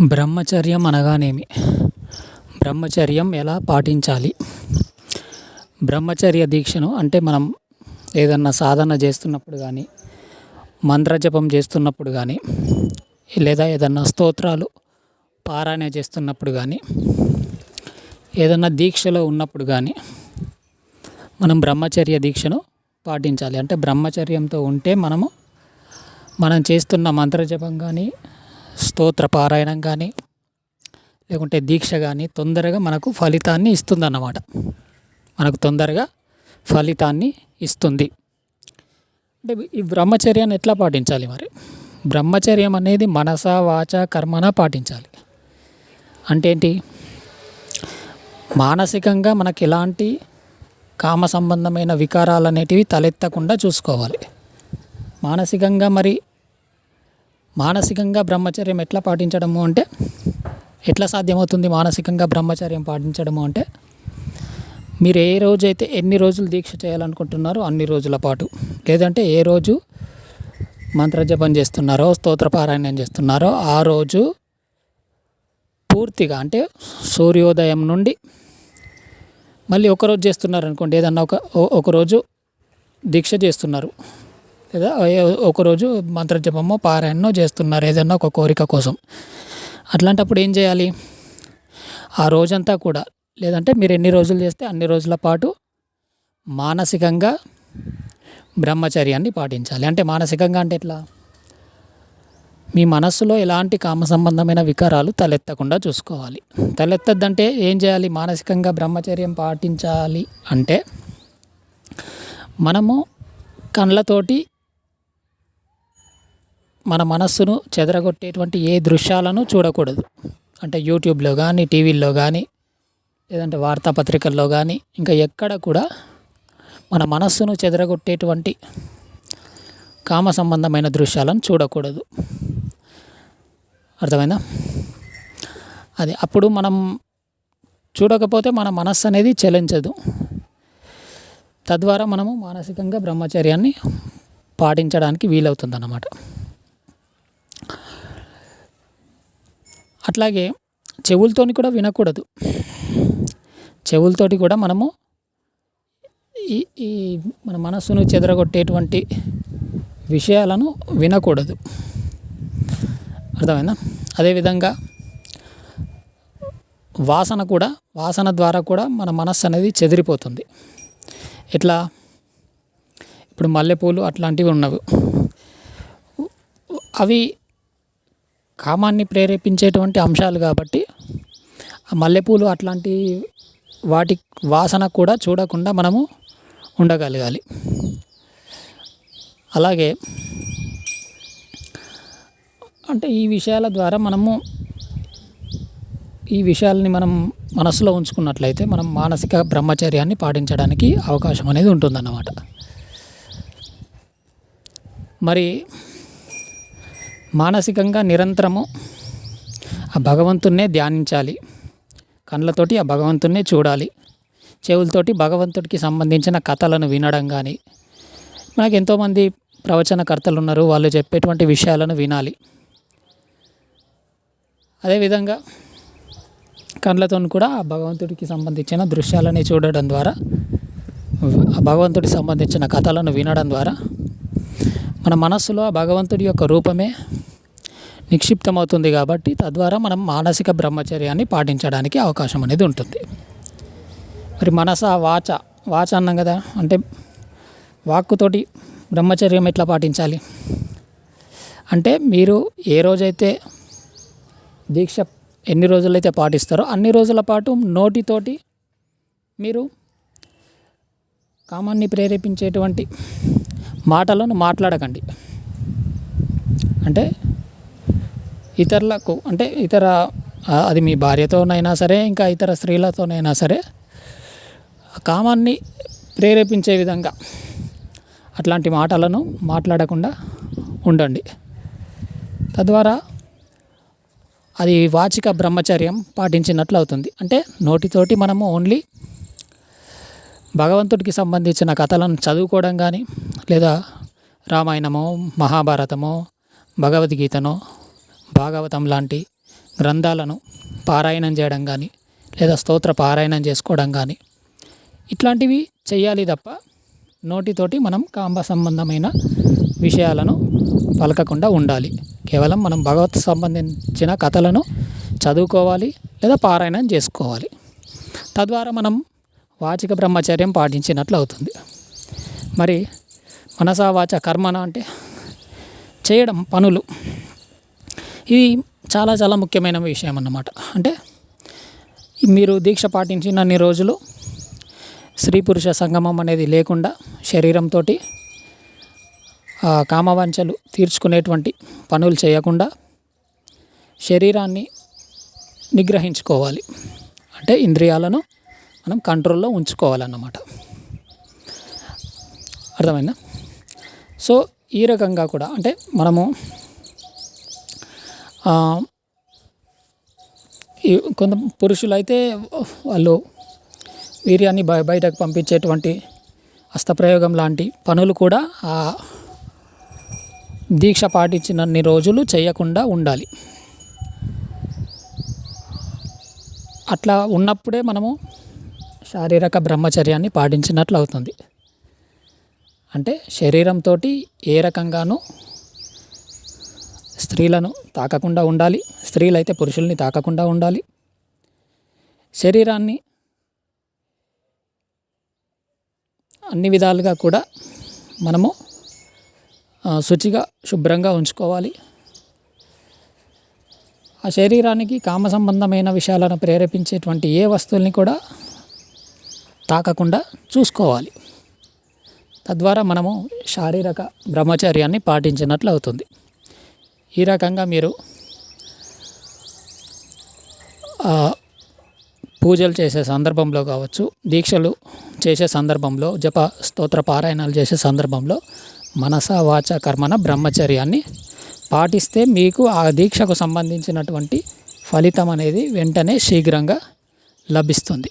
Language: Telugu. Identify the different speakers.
Speaker 1: బ్రహ్మచర్యం అనగానేమి? బ్రహ్మచర్యం ఎలా పాటించాలి? బ్రహ్మచర్య దీక్షను అంటే మనం ఏదన్నా సాధన చేస్తున్నప్పుడు కానీ మంత్రజపం చేస్తున్నప్పుడు కానీ లేదా ఏదన్నా స్తోత్రాలు పారాయణ చేస్తున్నప్పుడు కానీ ఏదన్నా దీక్షలో ఉన్నప్పుడు కానీ మనం బ్రహ్మచర్య దీక్షను పాటించాలి. అంటే బ్రహ్మచర్యంతో ఉంటే మనము మనం చేస్తున్న మంత్రజపం కానీ స్తోత్ర పారాయణం కానీ లేకుంటే దీక్ష కానీ తొందరగా మనకు ఫలితాన్ని ఇస్తుందన్నమాట. మనకు తొందరగా ఫలితాన్ని ఇస్తుంది. అంటే ఈ బ్రహ్మచర్యాన్ని ఎట్లా పాటించాలి మరి? బ్రహ్మచర్యం అనేది మనస వాచ కర్మన పాటించాలి. అంటే ఏంటి? మానసికంగా మనకి ఎలాంటి కామ సంబంధమైన వికారాలు అనేటివి తలెత్తకుండా చూసుకోవాలి. మానసికంగా మరి మానసికంగా బ్రహ్మచర్యం ఎట్లా పాటించడము అంటే ఎట్లా సాధ్యమవుతుంది మానసికంగా బ్రహ్మచర్యం పాటించడము అంటే మీరు ఏ రోజైతే ఎన్ని రోజులు దీక్ష చేయాలనుకుంటున్నారో అన్ని రోజుల పాటు. లేదంటే ఏ రోజు మంత్రజపం చేస్తున్నారో స్తోత్ర పారాయణం చేస్తున్నారో ఆ రోజు పూర్తిగా అంటే సూర్యోదయం నుండి మళ్ళీ ఒకరోజు చేస్తున్నారు అనుకోండి ఏదన్నా ఒక ఒకరోజు దీక్ష చేస్తున్నారు. లేదా ఒకరోజు మంత్రజపమో పారాయణో చేస్తున్నారు ఏదన్నా ఒక కోరిక కోసం. అట్లాంటప్పుడు ఏం చేయాలి? ఆ రోజంతా కూడా లేదంటే మీరు ఎన్ని రోజులు చేస్తే అన్ని రోజుల పాటు మానసికంగా బ్రహ్మచర్యాన్ని పాటించాలి. అంటే మానసికంగా అంటే ఎట్లా? మీ మనస్సులో ఎలాంటి కామ సంబంధమైన వికారాలు తలెత్తకుండా చూసుకోవాలి. తలెత్తద్దంటే ఏం చేయాలి? మానసికంగా బ్రహ్మచర్యం పాటించాలి అంటే మనము కళ్ళతోటి మన మనస్సును చెదరగొట్టేటువంటి ఏ దృశ్యాలను చూడకూడదు. అంటే యూట్యూబ్లో కానీ టీవీల్లో కానీ లేదంటే వార్తాపత్రికల్లో కానీ ఇంకా ఎక్కడ కూడా మన మనస్సును చెదరగొట్టేటువంటి కామ సంబంధమైన దృశ్యాలను చూడకూడదు. అర్థమైందా? అది అప్పుడు మనం చూడకపోతే మన మనస్సు అనేది చలించదు. తద్వారా మనము మానసికంగా బ్రహ్మచర్యాన్ని పాటించడానికి వీలవుతుంది అట్లాగే చెవులతోని కూడా వినకూడదు. చెవులతోటి కూడా మనము ఈ ఈ మన మనస్సును చెదరగొట్టేటువంటి విషయాలను వినకూడదు. అర్థమైందా? అదేవిధంగా వాసన కూడా వాసన ద్వారా కూడా మన మనస్సు అనేది చెదిరిపోతుంది. ఎట్లా? ఇప్పుడు మల్లెపూలు అట్లాంటివి ఉన్నవి. అవి కామాన్ని ప్రేరేపించేటువంటి అంశాలు కాబట్టి మల్లెపూలు అట్లాంటి వాటి వాసన కూడా చూడకుండా మనము ఉండగలగాలి. అలాగే అంటే ఈ విషయాల ద్వారా మనము ఈ విషయాల్ని మనం మనసులో ఉంచుకున్నట్లయితే మనం మానసిక బ్రహ్మచర్యాన్ని పాటించడానికి అవకాశం అనేది ఉంటుందన్నమాట. మరి మానసికంగా నిరంతరము ఆ భగవంతున్నే ధ్యానించాలి. కళ్ళతోటి ఆ భగవంతున్నే చూడాలి. చెవులతోటి భగవంతుడికి సంబంధించిన కథలను వినడం కానీ మనకు ఎంతోమంది ప్రవచనకర్తలు ఉన్నారు వాళ్ళు చెప్పేటువంటి విషయాలను వినాలి. అదేవిధంగా కళ్ళతో కూడా ఆ భగవంతుడికి సంబంధించిన దృశ్యాలని చూడడం ద్వారా ఆ భగవంతుడికి సంబంధించిన కథలను వినడం ద్వారా మన మనస్సులో ఆ భగవంతుడి యొక్క రూపమే నిక్షిప్తమవుతుంది కాబట్టి తద్వారా మనం మానసిక బ్రహ్మచర్యాన్ని పాటించడానికి అవకాశం అనేది ఉంటుంది. మరి మనస వాచ వాచ అన్నాం కదా అంటే వాక్కుతోటి బ్రహ్మచర్యం ఎట్లా పాటించాలి? అంటే మీరు ఏ రోజైతే దీక్ష ఎన్ని రోజులైతే పాటిస్తారో అన్ని రోజుల పాటు నోటితోటి మీరు కామాన్ని ప్రేరేపించేటువంటి మాటలను మాట్లాడకండి. అంటే ఇతరులకు అంటే ఇతర అది మీ భార్యతోనైనా సరే ఇంకా ఇతర స్త్రీలతోనైనా సరే కామాన్ని ప్రేరేపించే విధంగా అట్లాంటి మాటలను మాట్లాడకుండా ఉండండి. తద్వారా అది వాచిక బ్రహ్మచర్యం పాటించినట్లు అవుతుంది. అంటే నోటితోటి మనము ఓన్లీ భగవంతుడికి సంబంధించిన కథలను చదువుకోవడం కానీ లేదా రామాయణమో మహాభారతమో భగవద్గీతనో భాగవతం లాంటి గ్రంథాలను పారాయణం చేయడం కానీ లేదా స్తోత్ర పారాయణం చేసుకోవడం కానీ ఇట్లాంటివి చేయాలి తప్ప నోటితోటి మనం కాంబ సంబంధమైన విషయాలను పలకకుండా ఉండాలి. కేవలం మనం భగవత్ సంబంధించిన కథలను చదువుకోవాలి లేదా పారాయణం చేసుకోవాలి. తద్వారా మనం వాచిక బ్రహ్మచర్యం పాటించినట్లు అవుతుంది. మరి మనసా వాచ కర్మన అంటే చేయడం పనులు. ఇది చాలా చాలా ముఖ్యమైన విషయం అన్నమాట అంటే మీరు దీక్ష పాటించినన్ని రోజులు స్త్రీ పురుష సంగమం అనేది లేకుండా శరీరంతో కామవంచలు తీర్చుకునేటువంటి పనులు చేయకుండా శరీరాన్ని నిగ్రహించుకోవాలి. అంటే ఇంద్రియాలను మనం కంట్రోల్లో ఉంచుకోవాలన్నమాట. అర్థమైందా? సో ఈ రకంగా కూడా అంటే మనము కొంత పురుషులైతే వాళ్ళు వీర్యాన్ని బయ బయటకు పంపించేటువంటి హస్తప్రయోగం లాంటి పనులు కూడా ఆ దీక్ష పాటించినన్ని రోజులు చేయకుండా ఉండాలి. అట్లా ఉన్నప్పుడే మనము శారీరక బ్రహ్మచర్యాన్ని పాటించినట్లు అవుతుంది అంటే శరీరంతో ఏ రకంగానూ స్త్రీలను తాకకుండా ఉండాలి. స్త్రీలైతే పురుషుల్ని తాకకుండా ఉండాలి. శరీరాన్ని అన్ని విధాలుగా కూడా మనము శుచిగా శుభ్రంగా ఉంచుకోవాలి. ఆ శరీరానికి కామ సంబంధమైన విషయాలను ప్రేరేపించేటువంటి ఏ వస్తువుల్ని కూడా తాకకుండా చూసుకోవాలి. తద్వారా మనము శారీరక బ్రహ్మచర్యాన్ని పాటించినట్లు అవుతుంది. ఈ రకంగా మీరు పూజలు చేసే సందర్భంలో కావచ్చు దీక్షలు చేసే సందర్భంలో జప స్తోత్ర పారాయణాలు చేసే సందర్భంలో మనస వాచ కర్మన బ్రహ్మచర్యాన్ని పాటిస్తే మీకు ఆ దీక్షకు సంబంధించినటువంటి ఫలితం అనేది వెంటనే శీఘ్రంగా లభిస్తుంది.